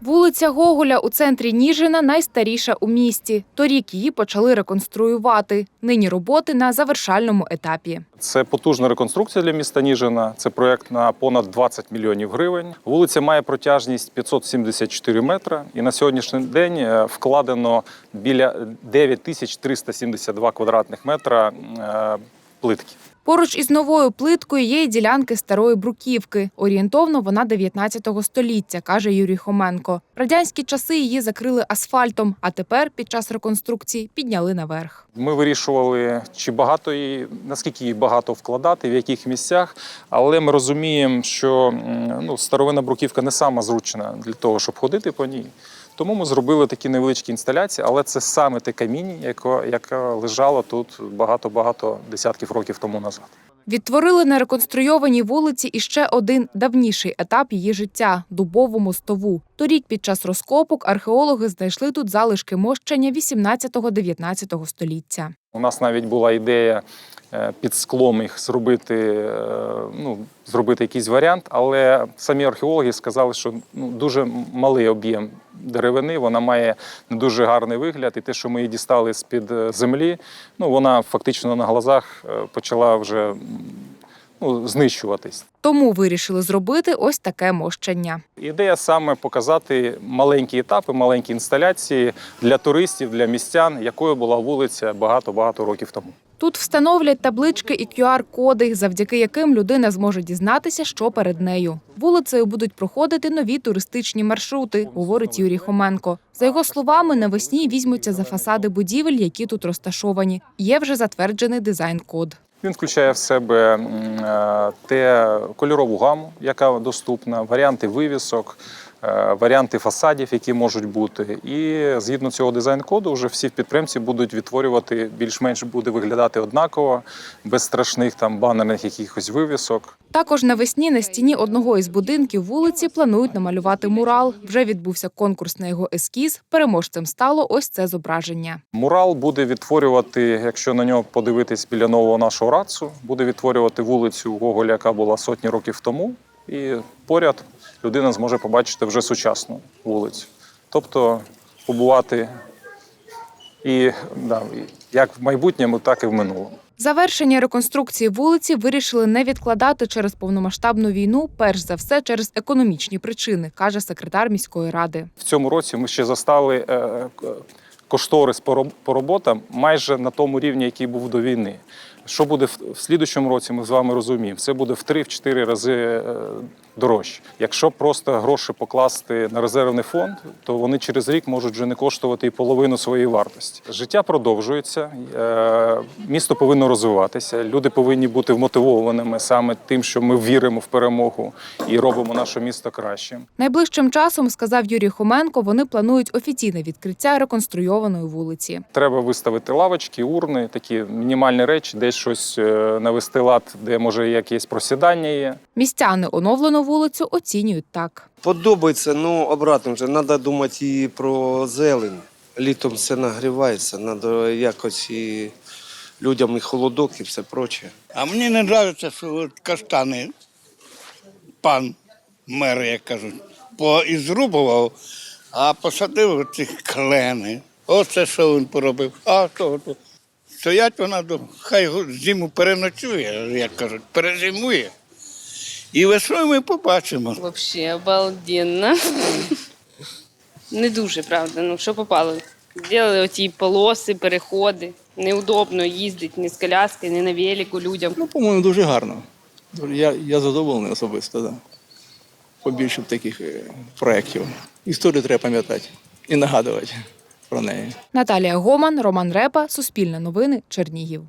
Вулиця Гоголя у центрі Ніжина найстаріша у місті. Торік її почали реконструювати. Нині роботи на завершальному етапі. Це потужна реконструкція для міста Ніжина. Це проект на понад 20 мільйонів гривень. Вулиця має протяжність 574 метра, і на сьогоднішній день е, вкладено біля 9372 квадратних метра е, плитки. Поруч із новою плиткою є й ділянки старої бруківки. Орієнтовно вона 19 століття, каже Юрій Хоменко. Радянські часи її закрили асфальтом, а тепер під час реконструкції підняли наверх. Ми вирішували, чи багато її, наскільки її багато вкладати, в яких місцях. Але ми розуміємо, що ну, старовинна бруківка не сама зручна для того, щоб ходити по ній. Тому ми зробили такі невеличкі інсталяції, але це саме те каміння, яке, яке лежало тут багато-багато десятків років тому назад. Відтворили на реконструйованій вулиці іще один давніший етап її життя дубову мостову. Торік під час розкопок археологи знайшли тут залишки мощення 18-19 століття. У нас навіть була ідея е, під склом їх зробити, е, ну, зробити якийсь варіант, але самі археологи сказали, що ну, дуже малий об'єм деревини, вона має не дуже гарний вигляд, і те, що ми її дістали з-під е, землі, ну, вона фактично на глазах е, почала вже ну, знищуватись. Тому вирішили зробити ось таке мощення. Ідея саме показати маленькі етапи, маленькі інсталяції для туристів, для містян, якою була вулиця багато-багато років тому. Тут встановлять таблички і QR-коди, завдяки яким людина зможе дізнатися, що перед нею. Вулицею будуть проходити нові туристичні маршрути, говорить Юрій Хоменко. За його словами, навесні візьмуться за фасади будівель, які тут розташовані. Є вже затверджений дизайн-код. Він включає в себе е, те кольорову гаму, яка доступна, варіанти вивісок, варіанти фасадів, які можуть бути. І згідно цього дизайн-коду, вже всі підприємці будуть відтворювати більш-менш буде виглядати однаково, без страшних там банерних якихось вивісок. Також навесні на стіні одного із будинків вулиці планують намалювати мурал. Вже відбувся конкурс на його ескіз. Переможцем стало ось це зображення. Мурал буде відтворювати, якщо на нього подивитись біля нового нашого рацу, буде відтворювати вулицю Гоголя, яка була сотні років тому. І поряд людина зможе побачити вже сучасну вулицю. Тобто побувати і да, як в майбутньому, так і в минулому. Завершення реконструкції вулиці вирішили не відкладати через повномасштабну війну, перш за все через економічні причини, каже секретар міської ради. В цьому році ми ще застали е, кошторис по роботам майже на тому рівні, який був до війни. Що буде в слідучому році, ми з вами розуміємо. Це буде в 3-4 рази е, дорожче. Якщо просто гроші покласти на резервний фонд, то вони через рік можуть вже не коштувати і половину своєї вартості. Життя продовжується, е, місто повинно розвиватися. Люди повинні бути вмотивованими саме тим, що ми віримо в перемогу і робимо наше місто кращим. Найближчим часом, сказав Юрій Хоменко, вони планують офіційне відкриття реконструйованої вулиці. Треба виставити лавочки, урни, такі мінімальні речі, десь щось е, навести лад, де може якесь просідання є. Містяни оновлену вулицю оцінюють так. Подобається, ну обратно вже треба думати і про зелень. Літом все нагрівається, треба якось і людям і холодок, і все проче. А мені не подобається, що от каштани, пан мер, як кажуть, поізрубував, а посадив ці клени. Оце що він поробив. А що тут? Стоять вона, хай зиму переночує, як кажуть, перезимує. І весною ми побачимо. Вообще обалденно. Не дуже, правда. Ну, що попало. Зробили оті полоси, переходи. Неудобно їздити ні з коляски, ні на велику людям. Ну, по-моєму, дуже гарно. Я, я задоволений особисто, да. Побільше б таких е, проєктів. Історію треба пам'ятати і нагадувати про неї. Наталія Гоман, Роман Репа, Суспільне новини, Чернігів.